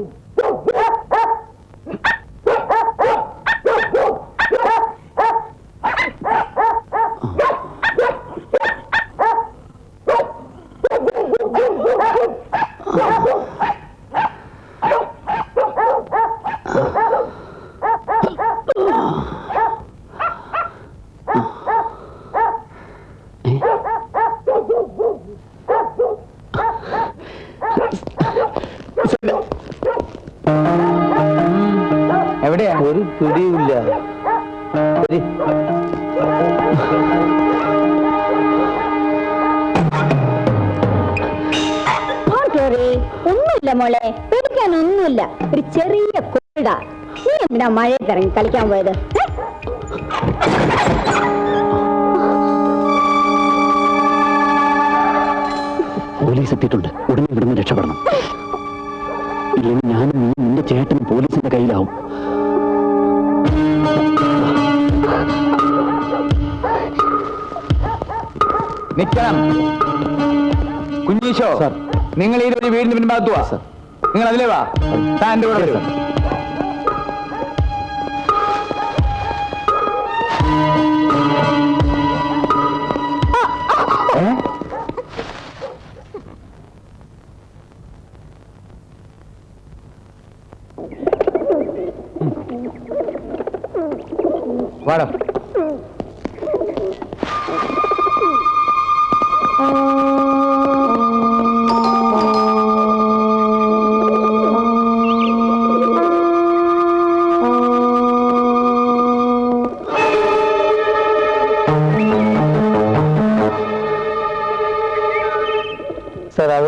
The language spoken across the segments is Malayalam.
എവിടെയാ Don't ഒന്നുമില്ല മോളെ. പേടിക്കാൻ ഒന്നുമില്ല ഒരു ചെറിയ കുട നീ എന്തിനാ മഴയത്ത് ഇറങ്ങി കളിക്കാൻ പോയത്? പോലീസ് എത്തിയിട്ടുണ്ട്. ഉടനെ ഇവിടുന്ന് രക്ഷപ്പെടണം. ഇല്ലെങ്കിൽ ഞാനും നീ നിന്റെ ചേട്ടനും പോലീസിന്റെ കയ്യിലാവും. നിക്കണം. കുഞ്ഞീശോ സാർ. നിങ്ങൾ ഈ ഒരു വീടിന് പിൻഭാഗത്ത് വാ നിങ്ങൾ അതിലേ വാ. താൻ കൂടെ കൂടെ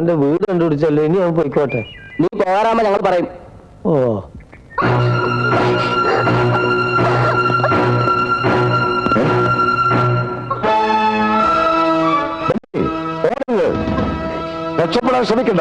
അവന്റെ വീട് കണ്ടുപിടിച്ചല്ലേ? ഇനി അവൻ പോയിക്കോട്ടെ. നീ പോകാറാമ ഞങ്ങൾ പറയും. ഓ. രക്ഷപ്പെടാൻ ശ്രമിക്കണ്ട.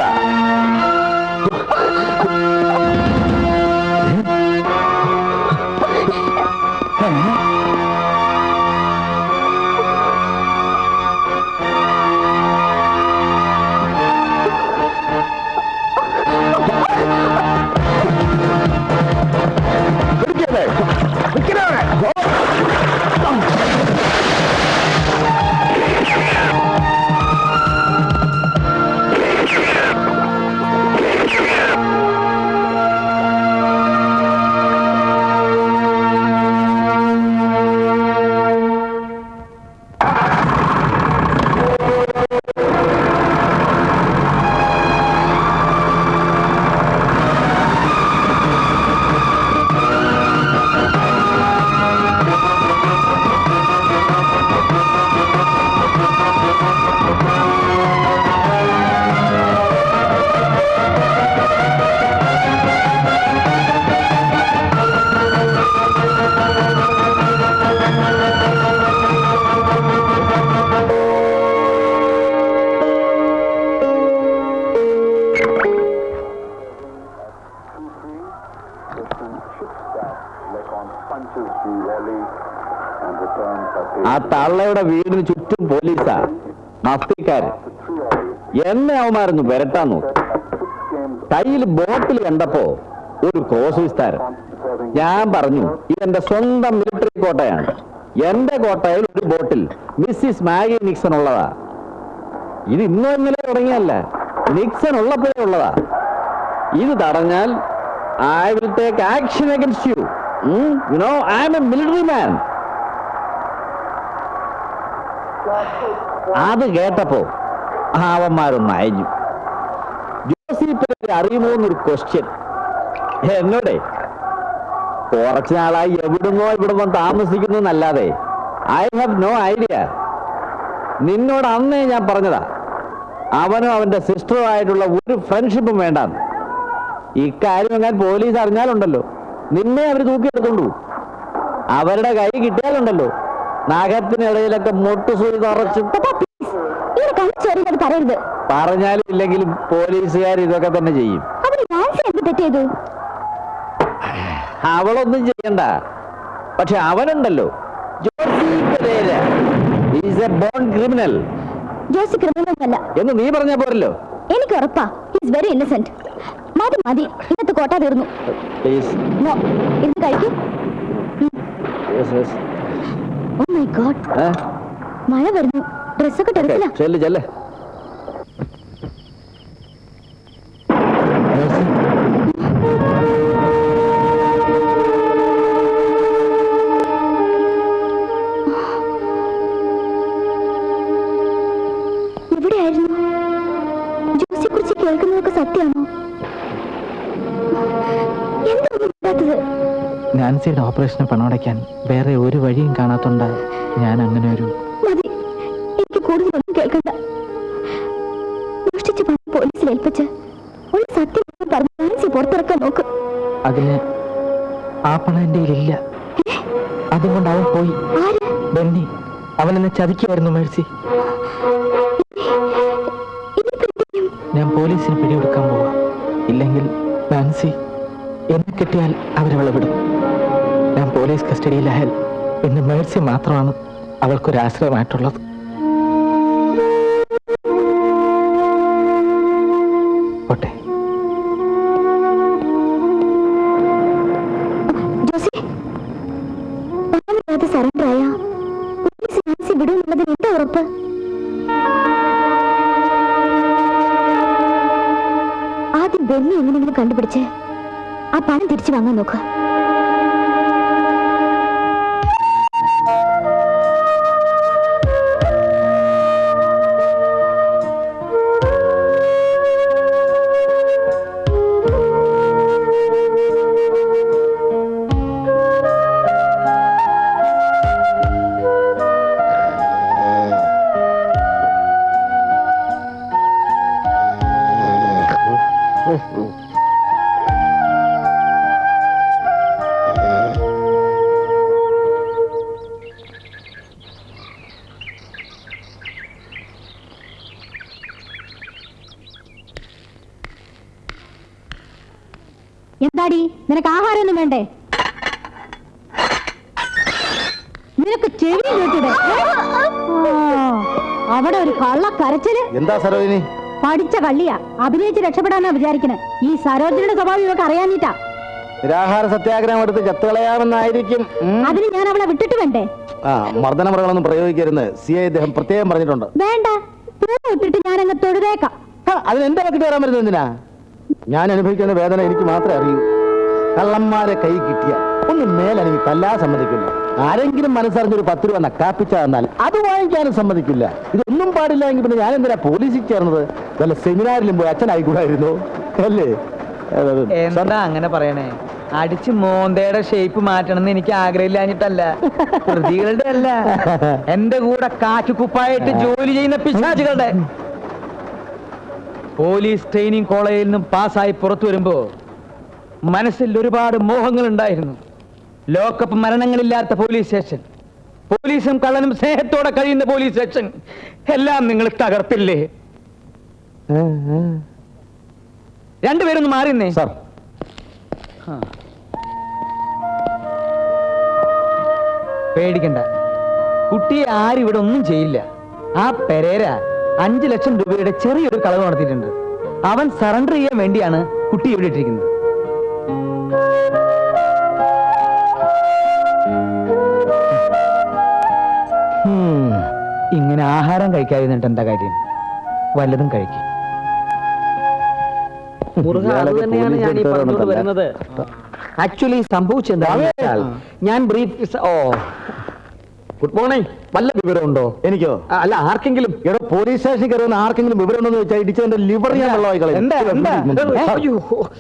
വീടിന് ചുറ്റും പോലീസാ മസ്തിക്കാര് എന്നെ അവന്മാരൊന്ന് വരട്ടാൻ കയ്യിൽ ബോട്ടിൽ കണ്ടപ്പോ ഒരു ക്രോസ് വിസ്താരം ഞാൻ പറഞ്ഞു ഇതെന്റെ സ്വന്തം മിലിറ്ററി കോട്ടയാണ്. എന്റെ കോട്ടയിൽ ഒരു ബോട്ടിൽ മിസ്സിസ് മാഗി നിക്സൺ ഉള്ളതാ. ഇത് ഇന്നോ ഇന്നലെ തുടങ്ങിയല്ല നിക്സൺ ഉള്ളപ്പോഴേ ഉള്ളതാ. ഇത് തടഞ്ഞാൽ I will take action against you you know I'm a military man അത് കേട്ടപ്പോ അവന്മാരൊന്ന് അയഞ്ഞു. ജോസിപ്പനെ അറിയുമോ എന്നൊരു ക്വസ്റ്റ്യൻ എന്നോടെ കുറച്ചു നാളായി എവിടുന്നോ ഇവിടുന്നോ താമസിക്കുന്നു എന്നല്ലാതെ ഐ ഹാവ് നോ ഐഡിയ നിന്നോട് അന്നേ ഞാൻ പറഞ്ഞതാ അവനും അവന്റെ സിസ്റ്ററും ആയിട്ടുള്ള ഒരു ഫ്രണ്ട്ഷിപ്പും വേണ്ടാന്ന്. ഇക്കാര്യം എങ്ങനെ പോലീസ് അറിഞ്ഞാലുണ്ടല്ലോ. നിന്നെ അവർ തൂക്കിയെടുത്തോണ്ടു അവരുടെ കൈ കിട്ടിയാലുണ്ടല്ലോ. നഖത്തിനിടയിലൊക്കെ മുട്ടുസൂരി തറച്ചു പറയരുത്. പറഞ്ഞാലും ഇല്ലെങ്കിലും പോലീസുകാർ ഇതൊക്കെ തന്നെ ചെയ്യും. ചെയ്തു? അവളൊന്നും ചെയ്യണ്ട. പക്ഷെ അവനുണ്ടല്ലോ. Josie Pereira. Is a born criminal Josie criminal ഒന്നല്ല എന്ന് നീ പറഞ്ഞ പോരല്ലോ. എനിക്ക് ഉറപ്പാ. ഹിസ് വെരി ഇന്നസെന്റ് മതി മതി. ഇന്നത്തെ കോട്ട തീർന്നു. പ്ലീസ് നോ ഇന്ന് കഴിക്കും. ഓ മൈ ഗോഡ് മഴ വരുന്നു. ഡ്രസ്സൊക്കെ ടെറസിലാ ചെല്ല് ചെല്ല്. എവിടെയായിരുന്നു? ജോസിയെ കുറിച്ച് കേൾക്കുന്നതൊക്കെ സത്യമാണോ? എന്താ ഒന്നും മിണ്ടാത്തത്? നാൻസിയുടെ ഓപ്പറേഷന് പണമടയ്ക്കാൻ വേറെ ഒരു വഴിയും കാണാത്തോണ്ട ഞാൻ അങ്ങനെ ഒരു മതി. എനിക്ക് കൂടുതലൊന്നും കേൾക്കണ്ട. മോഷ്ടിച്ച പണം പോലീസിൽ ഏൽപ്പിച്ച് ഒരു സത്യം മുഴുവൻ പറഞ്ഞ് നാൻസി പുറത്തിറക്കാൻ നോക്കും. അതിന് ആ പണം എന്റെ ഇല്ല അതുകൊണ്ട് അവൻ പോയി. ബെന്നി അവനെന്നെ ചതിക്കുമായിരുന്നു മേഴ്സി? ഞാൻ പോലീസിന് പിടികൊടുക്കാൻ പോവാ. ഇല്ലെങ്കിൽ നാൻസി എന്നെ കിട്ടിയാൽ അവരെ വിടും. ഞാൻ പോലീസ് കസ്റ്റഡിയിലായാൽ ഇന്ന് മേഴ്സി മാത്രമാണ് അവൾക്കൊരാശ്രയമായിട്ടുള്ളത്. പോലീസ് ആദ്യം ബെന്നി എങ്ങനെയെങ്കിലും കണ്ടുപിടിച്ച് ആ പണം തിരിച്ചു വാങ്ങാൻ നോക്കുക നിനക്ക് ആഹാരമൊന്നും വേണ്ടേ? നിനക്ക് ചെവി കേട്ടിടെ അവിടെ ഒരു കള്ള കരച്ചിൽ. എന്താ സരോജിനി? പഠിച്ച കള്ളിയാ. അഭിനയിച്ച് രക്ഷപ്പെടാനാ വിചാരിക്കുന്നത് ഈ സരോജിനിയുടെ സ്വഭാവം ഇവക്ക് അറിയാനിട്ടാ നിരാഹാര സത്യാഗ്രഹം എടുത്ത് ചത്തുകളയാമെന്നായിരിക്കും. അതിന് ഞാൻ അവളെ വിട്ടിട്ട് വേണ്ടേ? ആ മർദ്ദന മുറകളൊന്നും പ്രയോഗിക്കരുന്ന് സി ഐ ഇദ്ദേഹം പ്രത്യേകം പറഞ്ഞിട്ടുണ്ട്. വേണ്ട. ഇട്ടിട്ട് ഞാൻ അങ്ങ് തൊഴുതേക്കാം അതിന് എന്റെ കയറാൻ വരുന്നത് എന്തിനാ? ഞാൻ അനുഭവിക്കുന്ന വേദന എനിക്ക് മാത്രമേ അറിയൂ. കള്ളന്മാരെ കൈ കിട്ടിയ ഒന്ന് മേലെനിക്ക് തല്ലാൻ സമ്മതിക്കില്ല. ആരെങ്കിലും മനസ്സറിഞ്ഞൊരു പത്ത് രൂപ നക്കാപ്പിച്ച തന്നാൽ അത് വാങ്ങിക്കാനും സമ്മതിക്കില്ല. ഇതൊന്നും പാടില്ല എങ്കിൽ പിന്നെ ഞാൻ എന്തിനാ പോലീസിൽ ചേർന്നത്? വല്ല സെമിനാറിലും പോയി അച്ഛനായിക്കൂടായിരുന്നു അല്ലേ? എന്താ അങ്ങനെ പറയണേ? അടിച്ച് മോന്തയുടെ ഷേപ്പ് മാറ്റണം എന്ന് എനിക്ക് ആഗ്രഹമില്ലാഞ്ഞിട്ടല്ല. പ്രതികളുടെ അല്ല. എന്റെ കൂടെ കാറ്റുകുപ്പായിട്ട് ജോലി ചെയ്യുന്ന പിശാചുകളുടെ. പോലീസ് ട്രെയിനിങ് കോളേജിൽ നിന്നും പാസ്സായി പുറത്തു വരുമ്പോ മനസ്സിൽ ഒരുപാട് മോഹങ്ങൾ ഉണ്ടായിരുന്നു ലോക്കപ്പ് മരണങ്ങളില്ലാത്ത പോലീസ് സ്റ്റേഷൻ. പോലീസും കള്ളനും സ്നേഹത്തോടെ കഴിയുന്ന പോലീസ് സ്റ്റേഷൻ. എല്ലാം നിങ്ങൾ തകർത്തില്ലേ? രണ്ടുപേരും മാറിന്നേ. സാർ. പേടിക്കണ്ട. കുട്ടിയെ ആരും ഇവിടെ ഒന്നും ചെയ്യില്ല. ആ പെരേര അഞ്ചു ലക്ഷം രൂപയുടെ ചെറിയൊരു കളവ് നടത്തിയിട്ടുണ്ട്. അവൻ സറണ്ടർ ചെയ്യാൻ വേണ്ടിയാണ് കുട്ടി ഇവിടെ ഇട്ടിരിക്കുന്നത്. ഇങ്ങനെ ആഹാരം കഴിക്കാതിരുന്നിട്ട് എന്താ കാര്യം? വല്ലതും കഴിക്കും. ആക്ച്വലി സംഭവിച്ചാൽ വെച്ചാൽ ഞാൻ ബ്രീഫ് ഓ. ഗുഡ് മോർണിംഗ് വല്ല വിവരമുണ്ടോ? എനിക്കോ? അല്ല ആർക്കെങ്കിലും എടോ പോലീസ് സ്റ്റേഷനിൽ കയറുന്ന ആർക്കെങ്കിലും വിവരം ഉണ്ടെന്ന് വെച്ചാൽ ഇടിച്ചതിന്റെ ലിവർ ഞാൻ വെള്ളമായി കളയും. സാർ, അയ്യോ.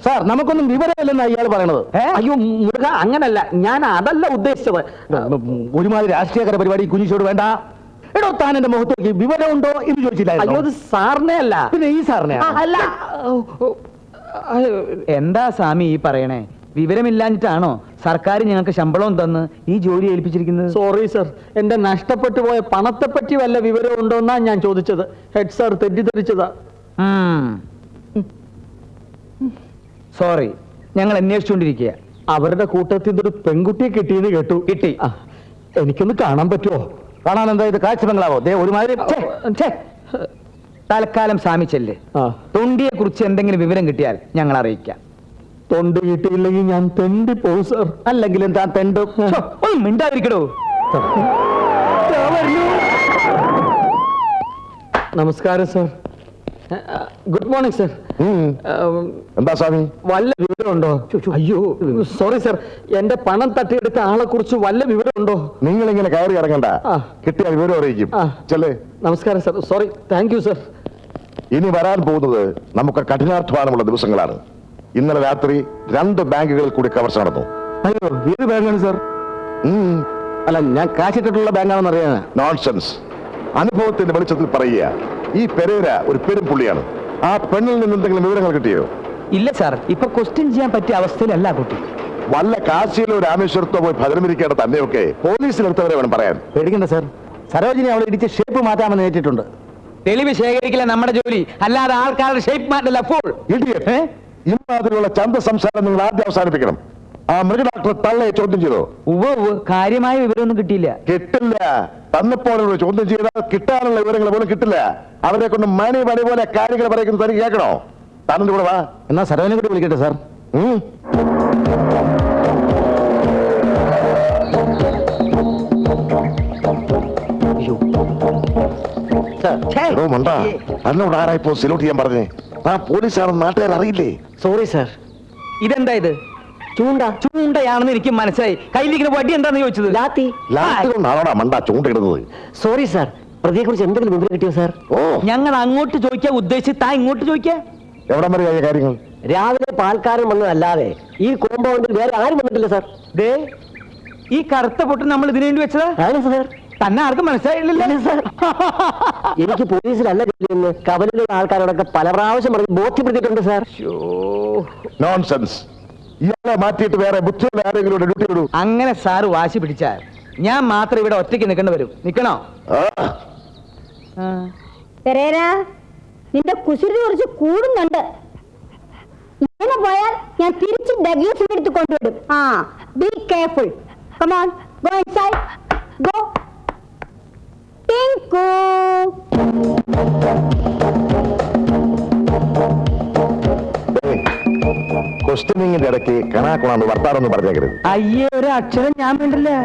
സാർ നമുക്കൊന്നും വിവരമില്ലെന്ന് ഇയാൾ പറയണത്. അയ്യോ മുരുക അങ്ങനല്ല. ഞാൻ അതല്ല ഉദ്ദേശിച്ചത്. ഒരുമാതിരി രാഷ്ട്രീയകര പരിപാടി കുഞ്ഞിച്ചോട് വേണ്ട. എടോ താൻ എന്റെ മുഖത്ത് നോക്കി വിവരമുണ്ടോ എന്ന് അയ്യോ ചോദിച്ചില്ലായിരുന്നു ഇത് സാറിനെ അല്ല. പിന്നെ ഈ സാറിനെ അല്ല. എന്താ സ്വാമി ഈ പറയണേ? വിവരമില്ലാഞ്ഞിട്ടാണോ സർക്കാർ ഞങ്ങൾക്ക് ശമ്പളവും തന്ന് ഈ ജോലി ഏൽപ്പിച്ചിരിക്കുന്നത്? സോറി സർ എന്റെ നഷ്ടപ്പെട്ടു പോയ പണത്തെ പറ്റി വല്ല വിവരം ഉണ്ടോന്നാ ഞാൻ ചോദിച്ചത്. Head sir തെറ്റിദ്ധരിച്ചതാ. സോറി ഞങ്ങൾ അന്വേഷിച്ചുകൊണ്ടിരിക്കുക അവരുടെ കൂട്ടത്തിൽ ഒരു പെൺകുട്ടിയെ കിട്ടിയെന്ന് കേട്ടു. കിട്ടി. എനിക്കൊന്ന് കാണാൻ പറ്റുമോ? കാണാൻ എന്താ ഇത്? കാഴ്ച ബംഗ്ലാവോ ദേ ഒരുമാതിരി തൽക്കാലം സാമിച്ചല്ലേ തൊണ്ടിയെ കുറിച്ച് എന്തെങ്കിലും വിവരം കിട്ടിയാൽ ഞങ്ങൾ അറിയിക്കാം തൊണ്ട് കിട്ടിയില്ലെങ്കിൽ ഞാൻ തെണ്ടി പോകും സർ. അല്ലെങ്കിലും താൻ തെണ്ടോ. ഒന്നും മിണ്ടാതിരിക്കടോ. നമസ്കാരം സർ. Good morning sir. എന്താ സ്വാമി? വല്ല വിവരമുണ്ടോ? അയ്യോ സോറി സർ എന്റെ പണം തട്ടിയെടുത്ത ആളെ കുറിച്ച് വല്ല വിവരമുണ്ടോ? നിങ്ങൾ ഇങ്ങനെ കയറി ഇറങ്ങണ്ട. കിട്ടിയ വിവരം അറിയിക്കും. ചെല്ലേ? നമസ്കാരം sir sorry thank you sir ഇനി വരാൻ പോകുന്നത് നമുക്ക് കഠിനാധ്വാനമുള്ള ദിവസങ്ങളാണ്. ഇന്നലെ രാത്രി രണ്ട് ബാങ്കുകളിൽ കൂടി കവർച്ച നടന്നു. അയ്യോ ഏത് ബാങ്കാണ് സാർ അല്ല ഞാൻ കാശിട്ടിട്ടുള്ള ബാങ്കാണെന്ന് അറിയാനാ. നോൺസെൻസ് അനുഭവത്തിന്റെ വെളിച്ചത്തിൽ പറയുക. ഈ പെരേര ഒരു പെരും പുള്ളിയാണ്. ആ പെണ്ണിൽ നിന്ന് എന്തെങ്കിലും വിവരങ്ങൾ കിട്ടിയോ? ഇല്ല സാർ. ഇപ്പൊ ക്വസ്റ്റ്യൻ ചെയ്യാൻ പറ്റിയ അവസ്ഥയിലല്ല കുട്ടി. വല്ല കാശിയിലോ രാമേശ്വരത്തോ പോയി ഭജനമിരിക്കേണ്ട തന്നെയൊക്കെ പോലീസിലെടുത്തവരെ വേണം പറയാൻ. പേടിക്കണ്ട സാർ. സരോജിനി അവളെ ഇടിച്ച് ഷേപ്പ് മാറ്റാമെന്ന് ഏറ്റിട്ടുണ്ട്. തെളിവ് ശേഖരിക്കില്ല നമ്മുടെ ജോലി. അല്ലാതെ ആൾക്കാരുടെ ഷേപ്പ് മാറ്റല്ല ഫുൾ ഇടിയേ? ഇമാതിരിയുള്ള ചന്ത സംസാരം നിങ്ങൾ ആദ്യം അവസാനിപ്പിക്കണം. ആ മൃഗ ഡോക്ടർ തള്ളയെ ചോദ്യം ചെയ്തോ? ഉവ്വ് ഉവ്വ് കാര്യമായ വിവരമൊന്നും കിട്ടിയില്ല. കിട്ടില്ല. തന്നപ്പോൾ ചോദ്യം ചെയ്താൽ കിട്ടാനുള്ള വിവരങ്ങൾ പോലും കിട്ടില്ല. അവരെ കൊണ്ട് മണി മണി പോലെ കാര്യങ്ങൾ പറയുന്നത് തനിക്ക് കേൾക്കണോ? താനും കൂടെ വാ. എന്നാ സരോജിനി കൂടി വിളിക്കട്ടെ സാർ. ഉം. എടോ മണ്ട. എന്നോട് ആരായിപ്പോ സിലോട്ട് ചെയ്യാൻ പറഞ്ഞേ? ആ പോലീസാണെന്ന് നാട്ടുകാർ അറിയില്ലേ സോറി സാർ. ഇതെന്താ ഇത്? ചൂണ്ട. ചൂണ്ടയാണെന്ന് എനിക്ക് മനസ്സിലായി. കയ്യിലിരിക്കുന്ന വടി എന്താന്ന് ചോദിച്ചത്? ലാത്തി. ലാത്തി കൊണ്ടാണോടാ മണ്ട ചൂണ്ടിടുന്നത് സോറി സാർ പ്രതിയെ കുറിച്ച് എന്തെങ്കിലും വിവരം കിട്ടിയോ സാർ ഓ. ഞങ്ങൾ അങ്ങോട്ട് ചോദിക്കാൻ ഉദ്ദേശിച്ച് താ ഇങ്ങോട്ട് ചോദിക്കാ. എവിടം വരെ ആയ കാര്യങ്ങൾ? രാവിലെ പാൽക്കാരൻ വന്നതല്ലാതെ ഈ കോമ്പൗണ്ടിൽ വേറെ ആരും വന്നിട്ടില്ല സാർ ദേ ഈ കറുത്ത പൊട്ട് നമ്മൾ ഇതിനു വേണ്ടി വെച്ചതാ? ആണ് സാർ തന്നെ ആർക്കും മനസ്സിലായില്ലല്ലേ. സാർ എനിക്ക് പോലീസിലല്ല ജോലിയെന്ന് കവലിലുള്ള ആൾക്കാരോടൊക്കെ പല പ്രാവശ്യം പറഞ്ഞ് ബോധ്യപ്പെടുത്തിയിട്ടുണ്ട് സാർ നോൺസെൻസ് ഇയാളെ മാറ്റിയിട്ട് വേറെ ബുദ്ധിയുള്ള ആരെങ്കിലും ഡ്യൂട്ടി വിടൂ അങ്ങനെ സാറ് വാശി പിടിച്ചാൽ ഞാൻ മാത്രം ഇവിടെ ഒറ്റയ്ക്ക് നിൽക്കേണ്ടി വരും. നിൽക്കണോ? പെരേര നിന്റെ കുസൃതി കുറച്ച് കൂടുന്നുണ്ട്. ഇങ്ങനെ പോയാൽ ഞാൻ തിരിച്ച് ഡഗ്ലസിന്റെ അടുത്ത് കൊണ്ടുവിടും. ആ be careful come on go inside go Tinku ക്വസ്റ്റ്യനിങ്ങിന്റെ ഇടയ്ക്ക് കണാക്കുണാന്ന് വർത്താനൊന്നും പറഞ്ഞേക്കരുത്. അയ്യേ ഒരു അക്ഷരം ഞാൻ വേണ്ടല്ലേ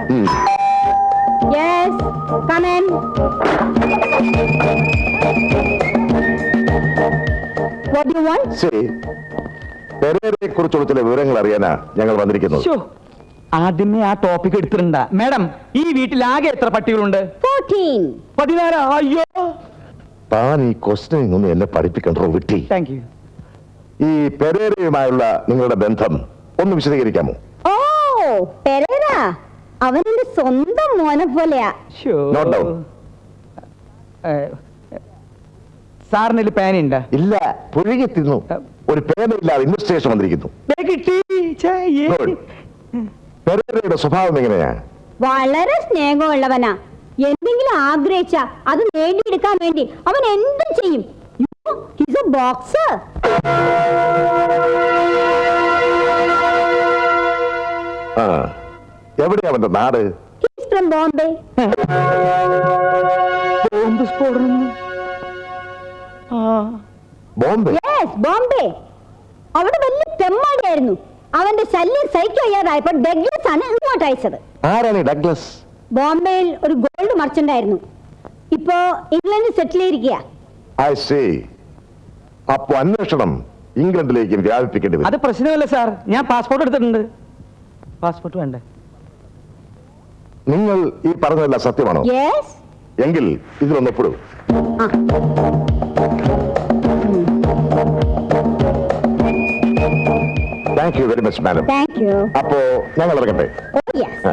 yes come on what you want ശരി പെരേരയെ കുറിച്ചുള്ള ചില വിവരങ്ങൾ അറിയാനാ ഞങ്ങൾ വന്നിരിക്കുന്നത്. ശ്ശോ, ആദ്യമേ ആ ടോപ്പിക് എടുത്തിട്ടുണ്ട മാഡം ഈ വീട്ടിൽ ആകെ എത്ര പട്ടികളുണ്ട്? 14 പതിനാറ് അയ്യോ. താൻ ഈ ക്വസ്റ്റ്യനിങ് ഒന്ന് എന്നെ പഠിപ്പിക്കണ്ടോ വിട്ടി. താങ്ക് യു ഈ പെരേരയുമായുള്ള നിങ്ങളുടെ ബന്ധം ഒന്ന് വിശദീകരിക്കാമോ? ഓ പെരേര. അവൻ എന്റെ സ്വന്തം മോനെ പോലെയാ. Note down. സാറിന് പേനുണ്ട ഇല്ല പുഴുകി തിന്നു. ഒരു പേനയില്ലാതെ ഇൻവെസ്റ്റിഗേഷൻ വന്നിരിക്കുന്നു. കിട്ടി ഛേ, ഏ. Good. പെരേരയുടെ സ്വഭാവം എങ്ങനെയാ? വളരെ സ്നേഹമുള്ളവനാ. എന്തെങ്കിലും ആഗ്രഹിച്ച അത് നേടിയെടുക്കാൻ വേണ്ടി അവൻ എന്തും ചെയ്യും. ബോക്സർ ആ എവിടെയാ അവന്റെ നാട്? From ബോംബെ ബോംബ് സ്ഫോടനം ആ. ബോംബെ യെസ് ബോംബെ അവിടെ വലിയ തെമ്മാടിയായിരുന്നു. അവന്റെ ശല്യം സഹിക്കയ്യാതായപ്പോ ഡഗ്ലസ് ആണ് ഇങ്ങോട്ട് അയച്ചത്. ആരാണ് ഈ ഡഗ്ലസ് ബോംബെയിൽ ഒരു ഗോൾഡ് മർച്ചന്റ് ആയിരുന്നു. ഇപ്പോ ഇംഗ്ലണ്ടിൽ സെറ്റിൽ ചെയ്തിരിക്കുക ഐ സേ അപ്പൊ അന്വേഷണം ഇംഗ്ലണ്ടിലേക്കും വ്യാപിപ്പിക്കേണ്ടി വരും. അത് പ്രശ്നമല്ല സാർ. ഞാൻ പാസ്പോർട്ട് എടുത്തിട്ടുണ്ട്. പാസ്പോർട്ട് വേണ്ടേ? നിങ്ങൾ ഈ പറഞ്ഞതെല്ലാം സത്യമാണോ? യെസ് എങ്കിൽ ഇതിലൊന്ന് ഒപ്പിടൂ thank you very much madam thank you അപ്പോ ഞങ്ങൾ ഇറങ്ങട്ടെ. ഓ യെസ്